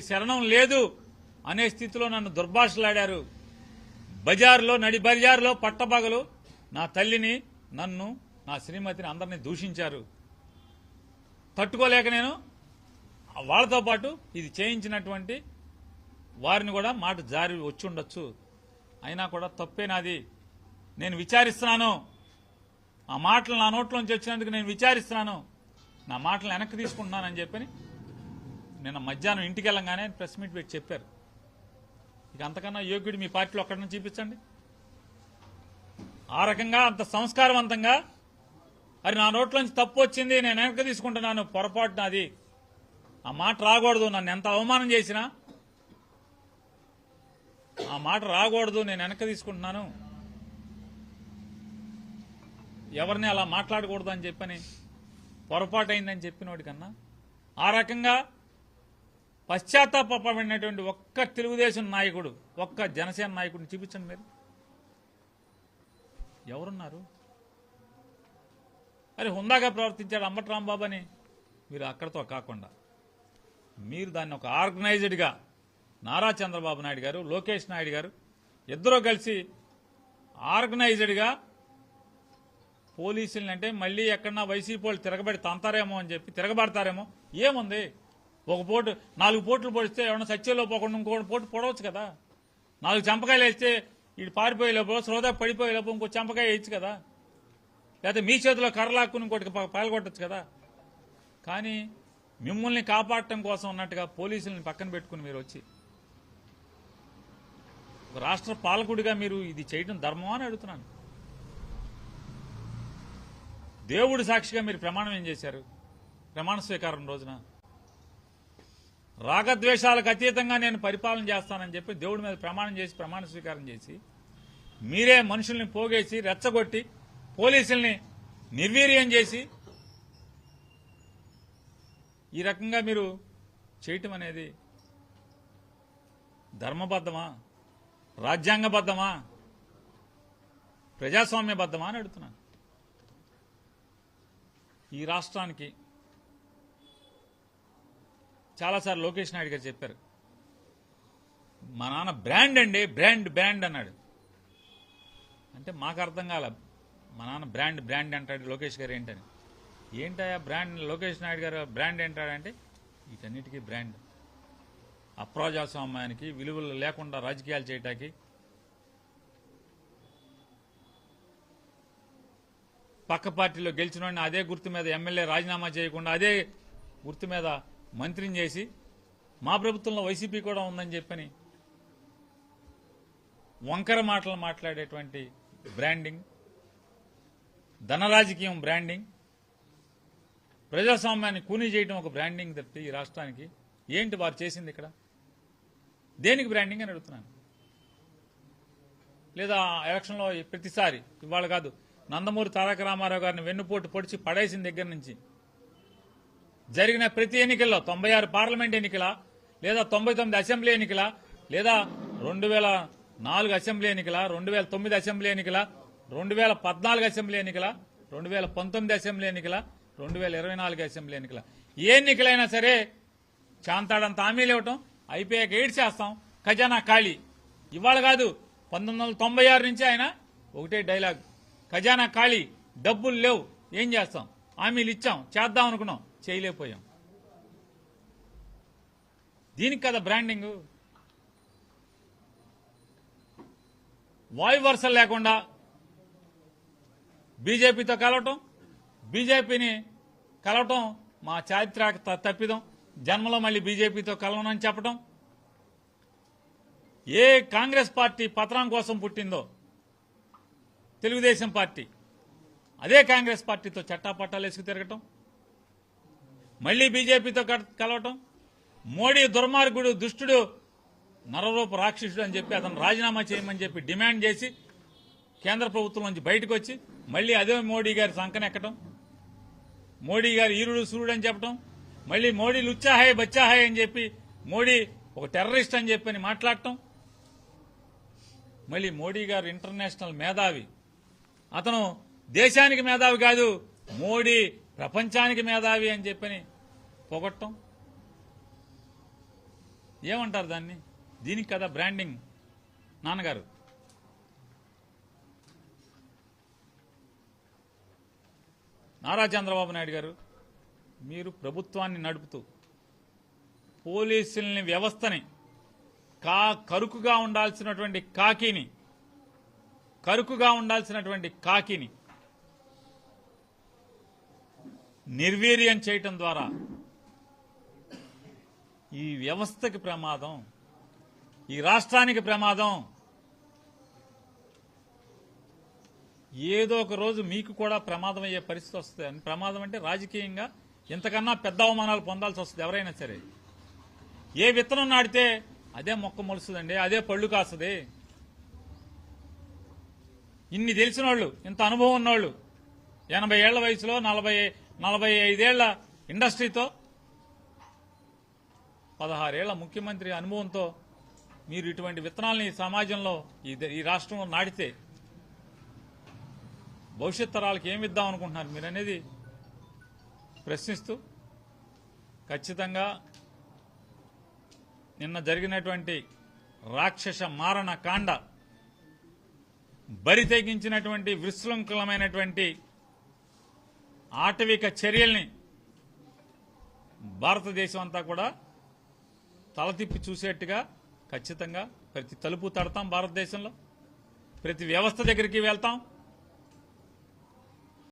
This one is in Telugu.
శరణం లేదు అనే స్థితిలో నన్ను దుర్భాషలాడారు. బజార్లో నడి బజారులో పట్టపగలు నా తల్లిని నన్ను నా శ్రీమతిని అందరినీ దూషించారు. తట్టుకోలేక నేను వాళ్ళతో పాటు ఇది చేయించినటువంటి వారిని కూడా మాట జారి వచ్చి ఉండొచ్చు. అయినా కూడా తప్పే నాది. నేను విచారిస్తున్నాను. ఆ మాటలు నా నోట్లోంచి వచ్చినందుకు నేను విచారిస్తున్నాను. నా మాటలు వెనక్కి తీసుకుంటున్నానని చెప్పని నిన్న మధ్యాహ్నం ఇంటికి వెళ్ళంగానే ప్రెస్ మీట్ పెట్టి చెప్పారు. ఇక అంతకన్నా యోగ్యుడు మీ పార్టీలో ఒక్కడిని చూపించండి. ఆ రకంగా అంత సంస్కారవంతంగా అది నా నోట్లోంచి తప్పు వచ్చింది నేను వెనక తీసుకుంటున్నాను పొరపాటు నాది ఆ మాట రాకూడదు నన్ను ఎంత అవమానం చేసినా. ఆ మాట రాకూడదు నేను వెనక తీసుకుంటున్నాను. ఎవరిని అలా మాట్లాడకూడదు అని చెప్పని పొరపాటు అయిందని చెప్పిన వాడికన్నా ఆ రకంగా పశ్చాత్తాపడినటువంటి ఒక్క తెలుగుదేశం నాయకుడు ఒక్క జనసేన నాయకుడిని చూపించండి మీరు. ఎవరున్నారు? అరే హుందాగా ప్రవర్తించాడు అంబట్రాంబాబు అని మీరు అక్కడతో కాకుండా. మీరు దాన్ని ఒక ఆర్గనైజ్డ్గా నారా చంద్రబాబు నాయుడు గారు లోకేష్ నాయుడు గారు ఇద్దరూ కలిసి ఆర్గనైజ్డ్గా పోలీసుల్ని అంటే మళ్ళీ ఎక్కడన్నా వైసీపీ వాళ్ళు తిరగబడి తంతారేమో అని చెప్పి తిరగబడతారేమో ఏముంది? ఒక పోటు నాలుగు పోట్లు పొడిస్తే ఏమన్నా సత్యంలో పోకుండా ఇంకో పోటు పొడవచ్చు కదా. నాలుగు చంపకాయలు వేస్తే ఇటు పారిపోయే లోపు పడిపోయేలోపు ఇంకో చంపకాయ వేయచ్చు కదా. లేకపోతే మీ చేతిలో కర్రలాక్కుని ఇంకోటి పాల్గొట్టచ్చు కదా. కానీ మిమ్మల్ని కాపాడటం కోసం ఉన్నట్టుగా పోలీసులను పక్కన పెట్టుకుని మీరు వచ్చి ఒక రాష్ట్ర పాలకుడిగా మీరు ఇది చేయడం ధర్మమా అని అడుగుతున్నాను. దేవుడి సాక్షిగా మీరు ప్రమాణం ఏం చేశారు? ప్రమాణ స్వీకారం రోజున రాగద్వేషాలకు అతీతంగా నేను పరిపాలన చేస్తానని చెప్పి దేవుడి మీద ప్రమాణం చేసి ప్రమాణ స్వీకారం చేసి మీరే మనుషుల్ని పోగేసి రెచ్చగొట్టి పోలీసుల్ని నిర్వీర్యం చేసి ఈ రకంగా మీరు చేయటం అనేది ధర్మబద్ధమా? రాజ్యాంగబద్ధమా? ప్రజాస్వామ్యబద్ధమా అని అడుగుతున్నాను. ఈ రాష్ట్రానికి చాలాసార్లు లోకేష్ నాయుడు గారు చెప్పారు. మా నాన్న బ్రాండ్ అండి బ్రాండ్ బ్రాండ్ అన్నాడు. అంటే మాకు అర్థం కాల మా నాన్న బ్రాండ్ బ్రాండ్ అంటాడు లోకేష్ గారు ఏంటని. ఏంటయా బ్రాండ్ లోకేష్ నాయుడు గారు బ్రాండ్ ఏంటాడంటే వీటన్నిటికీ బ్రాండ్. అప్రజాస్వామ్యానికి విలువలు లేకుండా రాజకీయాలు చేయటానికి. పక్క పార్టీలో గెలిచిన అదే గుర్తు మీద ఎమ్మెల్యే రాజీనామా చేయకుండా అదే గుర్తు మీద మంత్రిని చేసి మా ప్రభుత్వంలో వైసీపీ కూడా ఉందని చెప్పని వంకర మాటలు మాట్లాడేటువంటి బ్రాండింగ్ ధన రాజకీయం బ్రాండింగ్ ప్రజాస్వామ్యాన్ని కూనీ చేయడం ఒక బ్రాండింగ్ తప్పితే ఈ రాష్ట్రానికి ఏంటి వారు చేసింది ఇక్కడ? దేనికి బ్రాండింగ్ అని అడుగుతున్నాను? లేదా ఎలక్షన్లో ప్రతిసారి ఇవాళ కాదు నందమూరి తారక రామారావు గారిని వెన్నుపోటు పొడిచి పడేసిన దగ్గర నుంచి జరిగిన ప్రతి ఎన్నికల్లో తొంభై ఆరు పార్లమెంట్ ఎన్నికల లేదా తొంభై తొమ్మిది అసెంబ్లీ ఎన్నికల లేదా రెండు వేల నాలుగు అసెంబ్లీ ఎన్నికల రెండు వేల తొమ్మిది అసెంబ్లీ ఎన్నికల రెండు వేల పద్నాలుగు అసెంబ్లీ ఎన్నికల రెండు వేల పంతొమ్మిది అసెంబ్లీ ఎన్నికల రెండు వేల ఇరవై నాలుగు అసెంబ్లీ ఎన్నికల. ఏ ఎన్నికలైనా సరే చాంతాడంత హామీలు ఇవ్వటం అయిపోయాక ఎయిడ్ చేస్తాం ఖజానా ఖాళీ. ఇవాళ కాదు పంతొమ్మిది వందల తొంభై ఆరు నుంచి ఆయన ఒకటే డైలాగ్ ఖజానా ఖాళీ డబ్బులు లేవు ఏం చేస్తాం? హామీలు ఇచ్చాం చేద్దాం అనుకున్నాం. చేయలేకపోయాం. దీనికి కదా బ్రాండింగ్? వాయు వరుసలు లేకుండా బీజేపీతో కలవటం బీజేపీని కలవటం మా చారిత్రక తప్పిదం. జన్మలో మళ్ళీ బీజేపీతో కలవనని చెప్పటం. ఏ కాంగ్రెస్ పార్టీ పత్రం కోసం పుట్టిందో తెలుగుదేశం పార్టీ అదే కాంగ్రెస్ పార్టీతో చట్టాపట్టాలు వేసుకు తిరగటం. మళ్ళీ బీజేపీతో కల- కలవటం? మోడీ దుర్మార్గుడు దుష్టుడు నరరూప రాక్షసుడు అని చెప్పి అతను రాజీనామా చేయమని చెప్పి డిమాండ్ చేసి కేంద్ర ప్రభుత్వం నుంచి బయటకు వచ్చి మళ్ళీ అదే మోడీ గారి సంకనెక్కటం మోడీ గారు ఈరుడు సూర్యుడు అని చెప్పటం? మళ్ళీ మోడీ లుచ్చాహాయ్ బచ్చాహాయ్ అని చెప్పి మోడీ ఒక టెర్రరిస్ట్ అని చెప్పి మాట్లాడటం? మళ్ళీ మోడీ గారు ఇంటర్నేషనల్ మేధావి. అతను దేశానికి మేధావి కాదు మోడీ ప్రపంచానికి మేధావి అని చెప్పని పొగట్టం? ఏమంటారు దాన్ని? దీనికి కదా బ్రాండింగ్. నాన్నగారు. నారా చంద్రబాబు నాయుడు గారు మీరు ప్రభుత్వాన్ని నడుపుతూ పోలీసుల్ని వ్యవస్థని కా కరుకుగా ఉండాల్సినటువంటి కాకిని కరుకుగా ఉండాల్సినటువంటి కాకిని నిర్వీర్యం చేయటం ద్వారా ఈ వ్యవస్థకి ప్రమాదం ఈ రాష్ట్రానికి ప్రమాదం. ఏదో ఒక రోజు మీకు కూడా ప్రమాదం అయ్యే పరిస్థితి వస్తుంది. అని ప్రమాదం అంటే రాజకీయంగా ఇంతకన్నా పెద్ద అవమానాలు పొందాల్సి వస్తుంది ఎవరైనా సరే. ఏ విత్తనం నాటితే అదే మొక్క మొలుస్తుందండి అదే పళ్ళు కాస్తుంది. ఇన్ని తెలిసిన వాళ్ళు ఇంత అనుభవం ఉన్నవాళ్ళు ఎనభై ఏళ్ళ వయసులో నలభై నలభై ఐదేళ్ళ ఇండస్ట్రీతో పదహారేళ్ళ ముఖ్యమంత్రి అనుభవంతో మీరు ఇటువంటి విత్తనాలని ఈ సమాజంలో ఈ ద- ఈ రాష్ట్రంలో నాటితే భవిష్యత్ తరాలకు ఏమి ఇద్దాం అనుకుంటున్నారు మీరు అనేది ప్రశ్నిస్తూ ఖచ్చితంగా నిన్న జరిగినటువంటి రాక్షస మారణ కాండ బరి తెగించినటువంటి విశృంఖలమైనటువంటి ఆటవిక చర్యల్ని భారతదేశం అంతా కూడా తల తిప్పి చూసేట్టుగా ఖచ్చితంగా ప్రతి తలుపు తడతాం భారతదేశంలో. ప్రతి వ్యవస్థ దగ్గరికి వెళ్తాం.